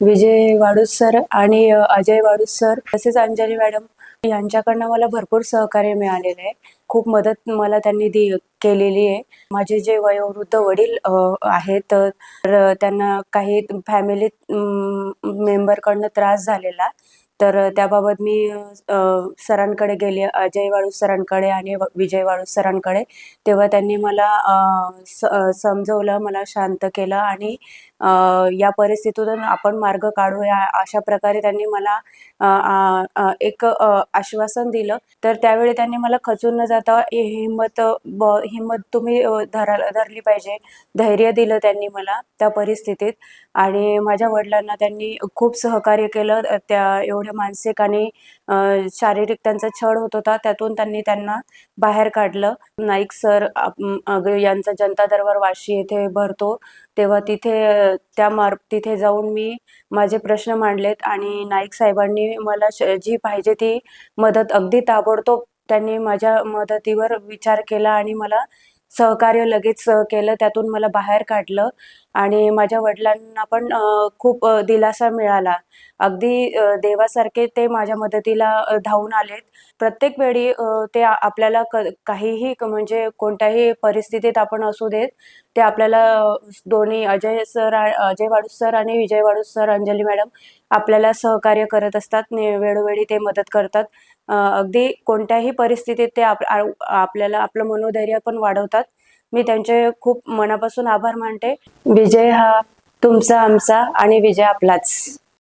विजय वाडूस sir आणि Ajay वाडूस sir तसेच Anjali madam यांच्याकडनं मला भरपूर सहकार्य मिळालेलं आहे. खूप मदत मला त्यांनी दि केलेली आहे. माझे जे वयोवृद्ध वडील आहेत तर त्यांना काही फॅमिलीत मेंबरकडनं त्रास झालेला. तर त्याबाबत मी सरांकडे गेले अजय वाळू सरांकडे आणि विजय वाळू सरांकडे. तेव्हा त्यांनी मला स- समजवलं मला शांत केलं आणि या परिस्थितीतून आपण मार्ग काढूया अशा प्रकारे त्यांनी मला आ, एक आश्वासन दिलं. तर त्यावेळी त्यांनी मला खचून न जाता हिंमत ब हिंमत तुम्ही धरा धरली पाहिजे धैर्य दिलं त्यांनी मला त्या परिस्थितीत. आणि माझ्या वडिलांना त्यांनी खूप सहकार्य केलं त्या त्या एवढ्या मानसिक आणि शारीरिक त्यांचा छळ होत होता त्यातून त्यांनी त्यांना बाहेर काढलं. नाईक सर यांचा जनता दरबार वाशी येथे भरतो. तेव्हा तिथे त्या मार्फ तिथे जाऊन मी माझे प्रश्न मांडलेत आणि नाईक साहेबांनी मला श- जी पाहिजे ती मदत अगदी ताबडतोब त्यांनी माझ्या मदतीवर विचार केला आणि मला सहकार्य लगेच केलं. त्यातून मला बाहेर काढलं. आणि माझ्या वडिलांना पण खूप दिलासा मिळाला. अगदी देवासारखे ते माझ्या मदतीला धावून आलेत. प्रत्येक वेळी ते आपल्याला क काहीही म्हणजे कोणत्याही परिस्थितीत आपण असू देत ते आपल्याला दोन्ही अजय सर अजय वाडू सर आणि विजय वाडू सर अंजली मॅडम आपल्याला सहकार्य करत असतात. वेळोवेळी ते मदत करतात. अगदी कोणत्याही परिस्थितीत ते आप आपल्याला आपलं मनोधैर्य पण वाढवतात. मी त्यांचे खूप मनापासून आभार मानते. विजय हा तुमचा आमचा आणि विजय आपलाच.